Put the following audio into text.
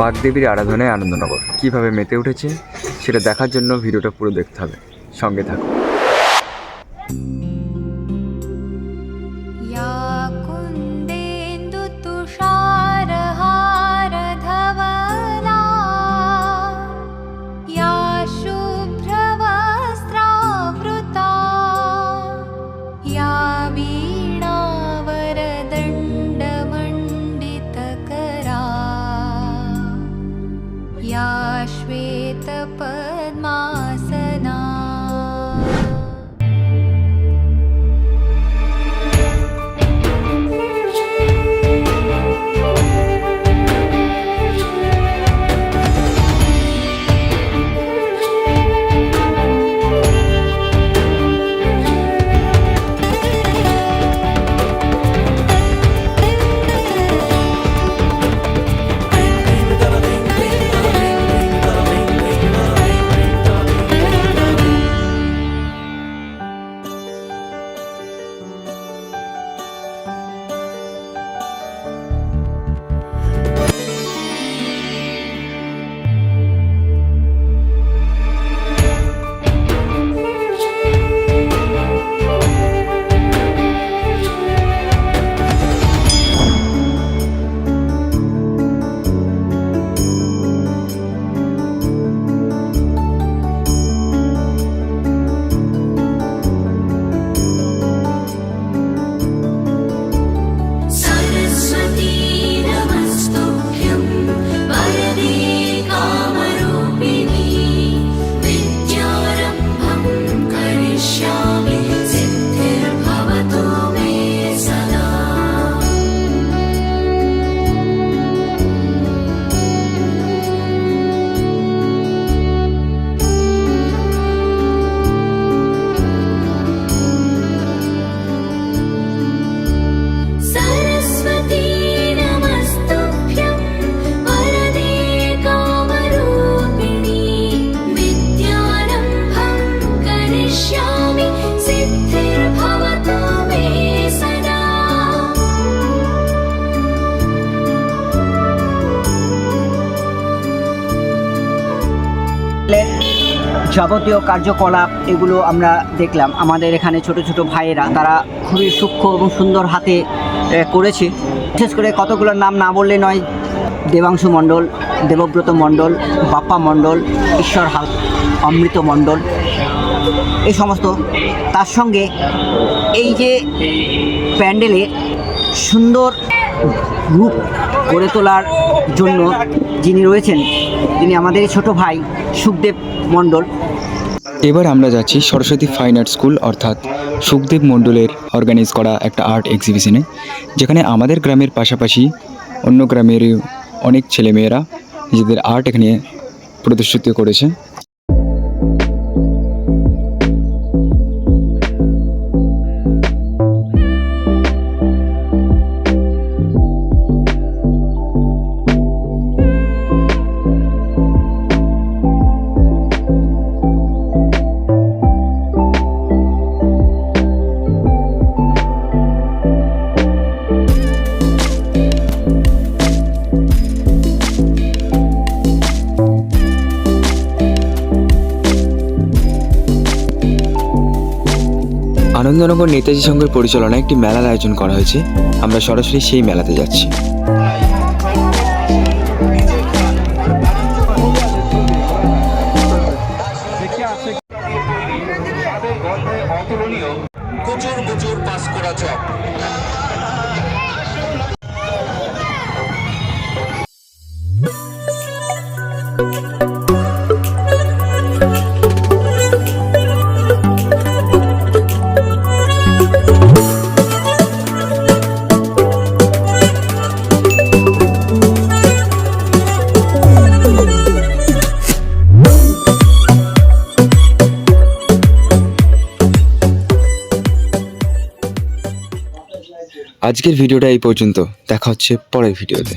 বাগদেবীর আরাধনায় আনন্দনগর। কীভাবে মেতে উঠেছে, সেটা দেখার জন্য ভিডিওটা পুরো দেখতে হবে। সঙ্গে থাকুন। या श्वेतपद्मासना যাবতীয় কার্যকলাপ এগুলো আমরা দেখলাম। আমাদের এখানে ছোট ছোট ভাইয়েরা, তারা খুবই সূক্ষ্ম এবং সুন্দর হাতে করেছে। বিশেষ করে কতগুলোর নাম না বললে নয়, দেবাংশু মণ্ডল, দেবব্রত মণ্ডল, বাপ্পা মণ্ডল, ঈশ্বর হাল, অমৃত মণ্ডল, এই সমস্ত। তার সঙ্গে এই যে প্যান্ডেলে সুন্দর রূপ গড়ে তোলার জন্য যিনি রয়েছেন তিনি আমাদের ছোট ভাই সুখদেব মণ্ডল এবার আমরা যাচ্ছি সরস্বতী ফাইন আর্ট স্কুল অর্থাৎ সুখদেব মণ্ডলের অর্গানাইজ করা একটা আর্ট এক্সিবিশনে যেখানে আমাদের গ্রামের পাশাপাশি অন্য গ্রামের অনেক ছেলেমেয়েরা নিজেদের আর্ট এখানে প্রদর্শিত করেছে। আনন্দনগর নেতাজি সংঘের পরিচালনায় একটি মেলার আয়োজন করা হয়েছে। আমরা সরাসরি সেই মেলাতে যাচ্ছি। প্রচুর প্রচুর আজকের ভিডিওটা এই পর্যন্ত। দেখা হচ্ছে পরের ভিডিওতে।